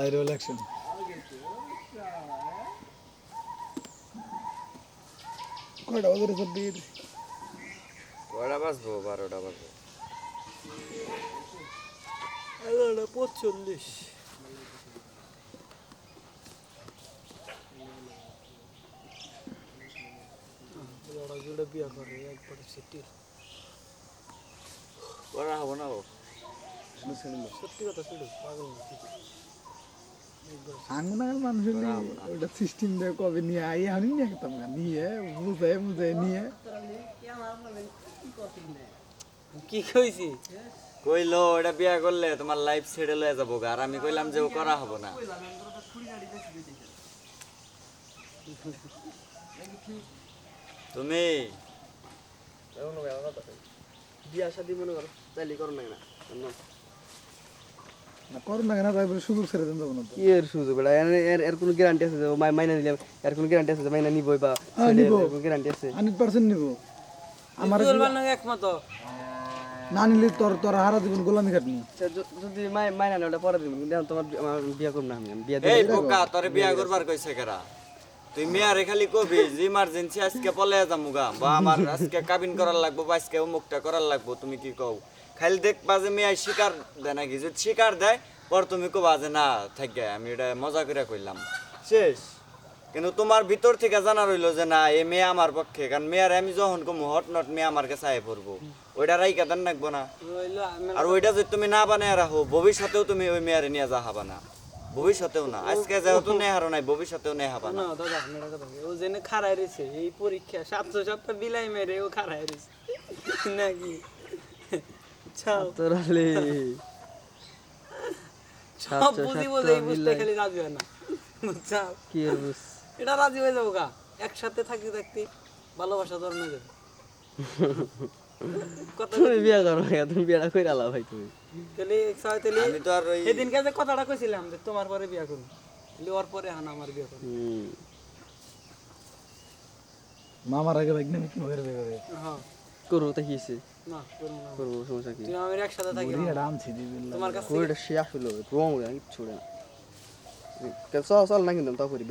Aero election. কয়টা ওদের উপর দিয়ে। কয়টা বাজবো? বারোটা বাজবো। এগারোটা পঁচল্লিশ জুড়ে বিয়ে করে একবারে সিটি করা হব না সত্যি কথা শুধু পাগল আঙ্গুনার মানুষের ওটা সিস্টেম দিয়ে কবে নিয়ে আই আমি নিয়ে খেতাম না নিয়ে বুঝে বুঝে নিয়ে। কি কইছি? কইলো এটা বিয়া করলে তোমার লাইফ ছেড়ে লয়ে যাব গা। আর আমি কইলাম যে ও করা হব না। তুমি? বিয়া শাদি মনে করো তাইলে করো না করুন না কেন তারপরে সুযোগ ছেড়ে দেন যাব না কি এর সুযোগ? বেটা এর এর এর কোনো গ্যারান্টি আছে যে মাই- মাইনা নিলে এর কোনো গ্যারান্টি আছে যে মাইনা নিবই বা হ্যাঁ, নিবো। এর কোনো গ্যারান্টি আছে? হান্ড্রেড পার্সেন্ট নিবো। আমার একমত। না নিলে তোর তোর হারা জীবন গোলামি খাটনি। যদি মাই মাইনা নেই ওটা পরে দিব কিন্তু তোমার বিয়া করব না আমি আমি বিয়া এই দিলে বোকা তোরে বিয়া করবার কইছে কেরা? তুই মেয়ারে খালি কবি যে ইমার্জেন্সি আজকে পলে যামুগা বা আমার আজকে কাবিন করার লাগবো বা আজকে অমুকটা করার লাগবো তুমি কি কও? খালি দেখবা যে মেয়াই শিকার দেয় নাকি? যদি শিকার দেয় পর তুমি কবা যে না থাকে আমি এটা মজা করে কইলাম। শেষ। কিন্তু তোমার ভিতর থেকে জানা রইল যে না এ মেয়ে আমার পক্ষে কারণ মেয়ার আমি যখন কমু হট নট মেয়ে আমার কাছে আয় পড়ব। ওইটা রাইকা দেন রাখব না। আর ওইটা যদি তুমি না বানায় রাখো ভবিষ্যতেও তুমি ওই মেয়ারে নিয়ে যা হাবা না। ভবিষ্যতেও না। আজকে যেহেতু নেই হারো নাই ভবিষ্যতেও নেই হাবা না। না দাদা আপনার কথা বলি। ও জেনে রয়েছে এই পরীক্ষা সাতশো সাতটা বিলাই মেরে ও খারাই রয়েছে নাকি? চাও। সব বুঝি সাতটা এই বুঝতে বিলাই। রাজি হয় না। বুঝছাও কি বুঝ? এটা রাজি হয়ে যাব গা। একসাথে থাকতে থাকতে ভালোবাসা যাবে। কথা তুমি বিয়া করো তুমি বিয়াটা কইরা আলা ভাই তুমি। তাহলে সবাই তাহলে আমি তো আর ওই সেদিনকে যে কথাটা কইছিলাম যে তোমার পরে বিয়া তাহলে ওর পরে হান আমার বিয়া করুন মামার আগে নেবে কি হ্যাঁ। করব তো কি? করব সমস্যা কি? আমার একসাথে থাকি তোমার কাছে রং কিচ্ছু না। চল চল না কিন্তু তা করি।